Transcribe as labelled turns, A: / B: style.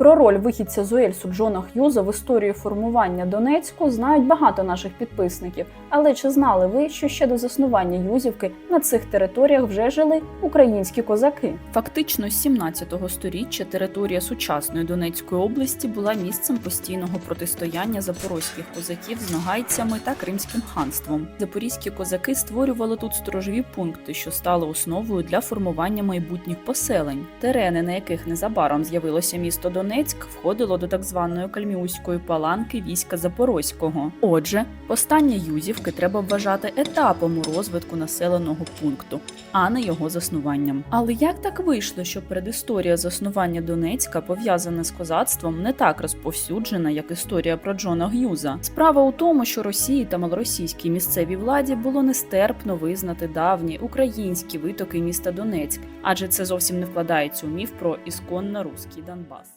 A: Про роль вихідця з Уельсу Джона Х'юза в історії формування Донецьку знають багато наших підписників. Але чи знали ви, що ще до заснування Юзівки на цих територіях вже жили українські козаки? Фактично, з 17 століття територія сучасної Донецької області була місцем постійного протистояння запорозьких козаків з ногайцями та Кримським ханством. Запорізькі козаки створювали тут сторожові пункти, що стали основою для формування майбутніх поселень. Терени, на яких незабаром з'явилося місто Донецьк, входило до так званої кальміуської паланки війська Запорозького. Отже, повстання Юзівки треба вважати етапом у розвитку населеного пункту, а не його заснуванням. Але як так вийшло, що передісторія заснування Донецька пов'язана з козацтвом не так розповсюджена, як історія про Джона Г'юза? Справа у тому, що Росії та малоросійській місцевій владі було нестерпно визнати давні українські витоки міста Донецьк, адже це зовсім не вкладається у міф про ісконно руський Донбас.